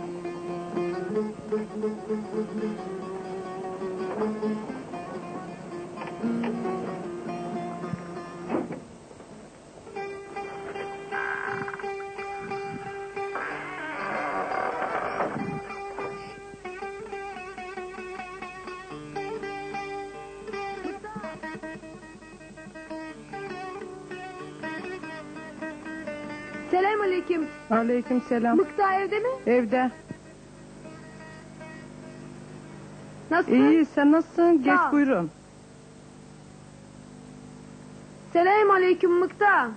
Thank you. Selamünaleyküm. Aleyküm selam. Mıkta evde mi? Evde. Nasıl? İyi sen nasılsın? Geç ol. buyurun. Selamünaleyküm Mıkta.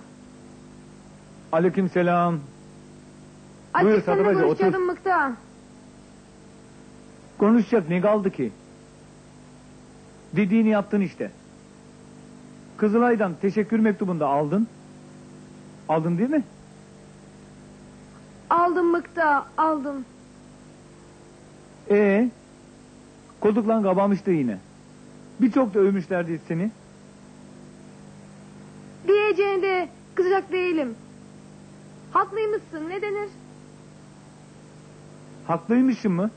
Aleyküm selam. Buyur Açık seninle Sadık Hacı, konuşacaktım Mıkta. Konuşacak ne kaldı ki? Dediğini yaptın işte. Kızılay'dan teşekkür mektubunda aldın. Aldın değil mi? Aldım Mıkta aldım. Ee, Koduklan kabamıştı yine. Birçok da övmüşlerdi seni. Diyeceğine de kızacak değilim. Haklıymışsın ne denir? Haklıymışım mı?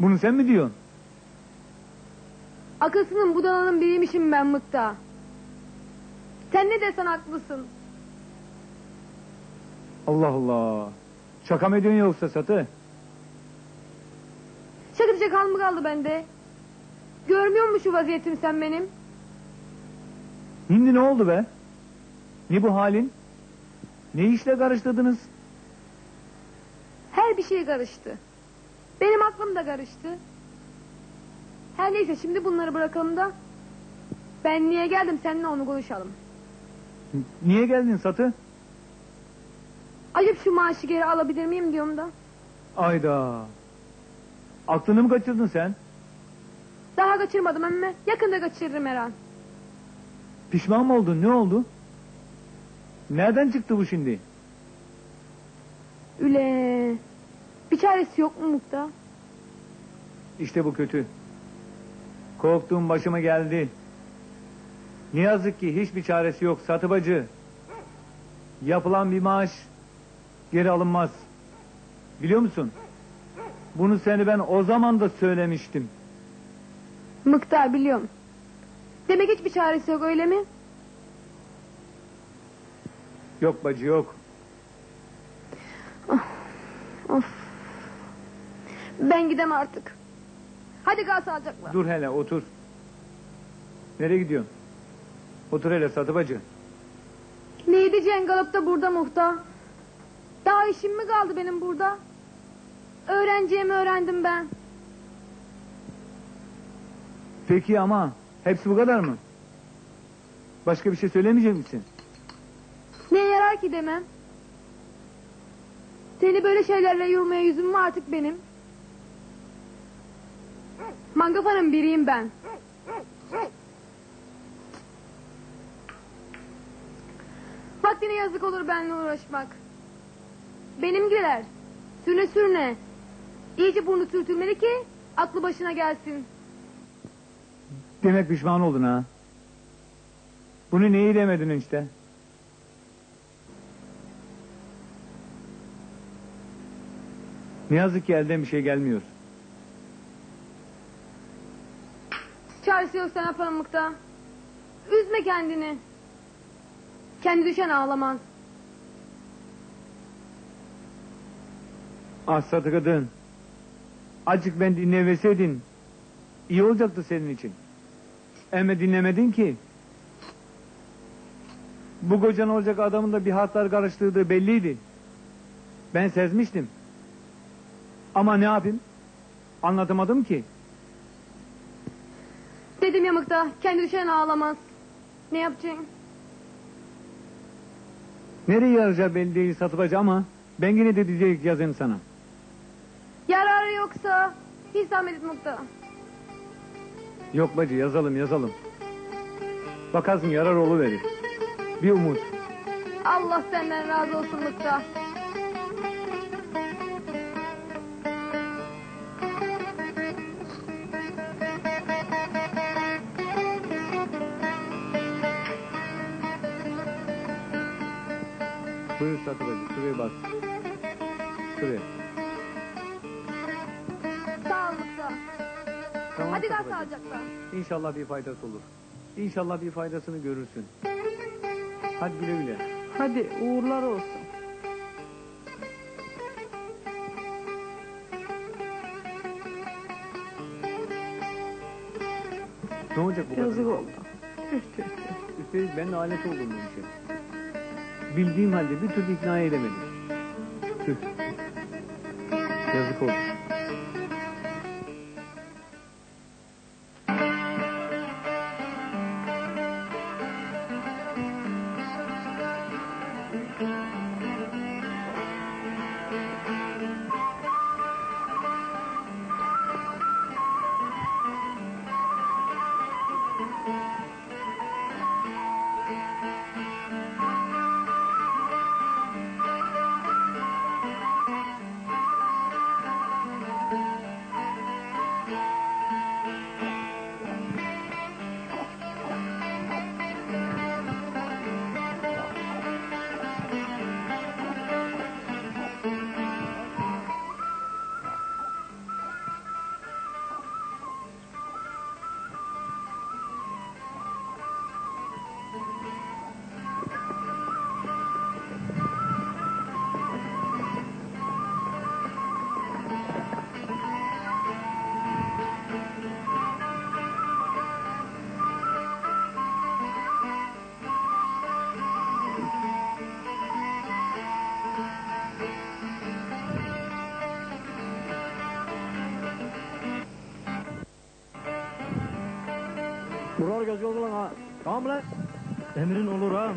Bunu sen mi diyorsun? Akılsızın budananın biriymişim ben Mıkta. Sen ne desen haklısın. Allah Allah. Şaka mı ediyorsun yoksa Satı? Şaka diyecek hal mı kaldı bende? Görmüyor musun şu vaziyetim sen benim? Şimdi ne oldu be? Ne bu halin? Ne işle karıştırdınız? Her bir şey karıştı. Benim aklım da karıştı. Her neyse şimdi bunları bırakalım da. Ben niye geldim seninle onu konuşalım. Niye geldin Satı? Acaba şu maaşı geri alabilir miyim diyorum da. Ayda. Aklını mı kaçırdın sen? Daha kaçırmadım emme. Yakında kaçırırım her an. Pişman mı oldun? Ne oldu? Nereden çıktı bu şimdi? Üle. Bir çaresi yok mu Mukta? İşte bu kötü. Korktuğum başıma geldi. Ne yazık ki hiçbir çaresi yok satıbacı. Yapılan bir maaş geri alınmaz. Biliyor musun? Bunu seni ben o zaman da söylemiştim. Mıkta biliyorum. Demek hiçbir çaresi yok öyle mi? Yok bacı yok. Of. Ben gidem artık. Hadi kal sağlıcakla. Dur hele otur. Nereye gidiyorsun? Otur hele satıbacı. Neydi Cengalıp da burada muhta? Daha işim mi kaldı benim burada? Öğreneceğimi öğrendim ben. Peki ama hepsi bu kadar mı? Başka bir şey söylemeyecek misin? Ne yarar ki demem? Seni böyle şeylerle yormaya yüzüm var artık benim. Mangafanın biriyim ben. Vaktine yazık olur benimle uğraşmak. Benimkiler sürüne sürüne. İyice burnu sürtülmeli ki aklı başına gelsin. Demek pişman oldun ha. Bunu neyi demedin işte? Ne yazık ki elden bir şey gelmiyor. Çaresi yoksa ne yapalım Mıkta? Üzme kendini. Kendi düşen ağlamaz. Ah satı kadın. Acık ben dinlemeseydin iyi olacaktı senin için. Emme dinlemedin ki. Bu kocan olacak adamın da bir hatlar karıştırdığı belliydi. Ben sezmiştim. Ama ne yapayım? Anlatamadım ki. Dedim ya Mıkta, kendi düşen ağlamaz. Ne yapacaksın? Nereye yarayacağı belli değil satıbacı ama ben yine de diyecek yazayım sana. Yararı yoksa hiç zahmet Mıkta. Yok bacı yazalım yazalım. Bakarsın yarar verir. Bir umut. Allah senden razı olsun Mıkta. Buyur satıbacı şuraya bas. Şuraya. Tamam Hadi kal Satıbacı. sağlıcakla. İnşallah bir faydası olur. İnşallah bir faydasını görürsün. Hadi güle güle. Hadi uğurlar olsun. Ne olacak bu Yazık kadın? oldu. Tüh tüh tüh. Üstelik ben de alet oldum bu işe. Bildiğim halde bir türlü ikna edemedim. Tüh. Yazık oldu. Buralar göz yol lan ha. Tamam mı lan? Emrin olur ha.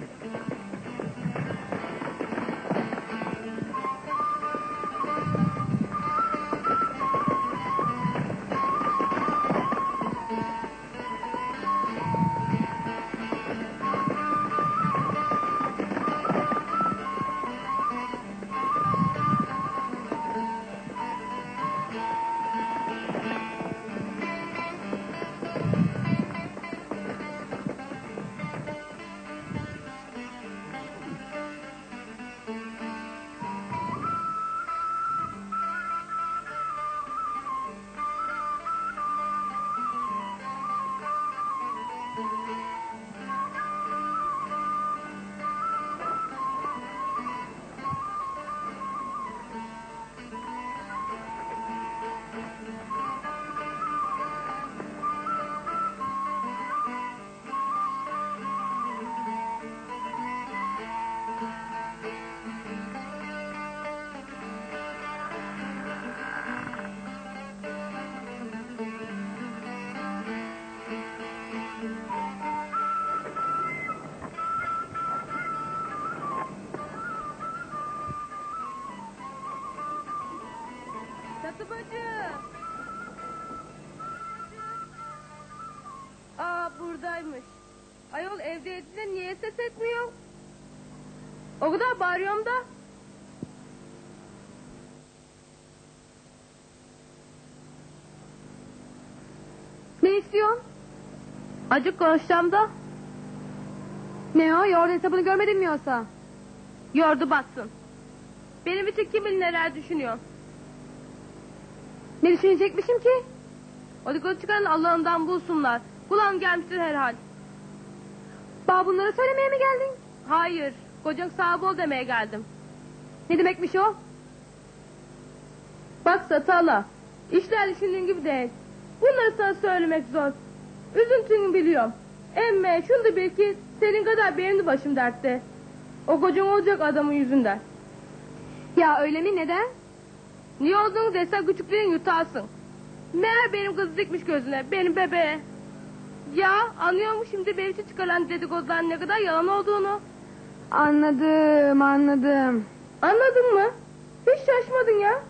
Buradaymış. Ayol evdeydi de niye ses etmiyor? O kadar bağırıyorum da. Ne istiyorsun? Acık konuşacağım da. Ne o? Yoğurt hesabını görmedin mi yoksa? Yordu batsın. Benim için kim bilir neler düşünüyor. Ne düşünecekmişim ki? Dikkat çıkaran Allah'ından bulsunlar. Kulağım gelmiştir herhal. Bana bunları söylemeye mi geldin? Hayır. Kocan sahibi ol demeye geldim. Ne demekmiş o? Bak Satala. İşler düşündüğün gibi değil. Bunları sana söylemek zor. Üzüntünü biliyorum. Emme şunu da bil ki senin kadar benim de başım dertte. O kocan olacak adamın yüzünden. Ya öyle mi? Neden? Niye olduğunu desen küçüklüğün yutarsın. Meğer benim kız dikmiş gözüne, benim bebeğe. Ya anlıyor mu şimdi benim için çıkarılan dedikoduların ne kadar yalan olduğunu? Anladım, anladım. Anladın mı? Hiç şaşmadın ya.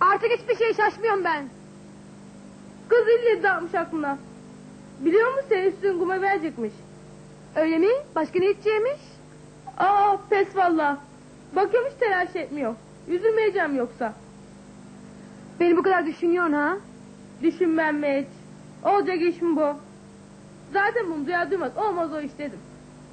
Artık hiçbir şeye şaşmıyorum ben. Kız ille dağılmış aklına. Biliyor musun senin üstün kuma verecekmiş. Öyle mi? Başka ne içeceğimiş? Aa pes valla. Bakıyorum hiç telaş etmiyor. Üzülmeyeceğim yoksa. Beni bu kadar düşünüyorsun ha? Düşünmem mi hiç? Olacak iş mi bu? Zaten bunu duyar duymaz olmaz o iş dedim.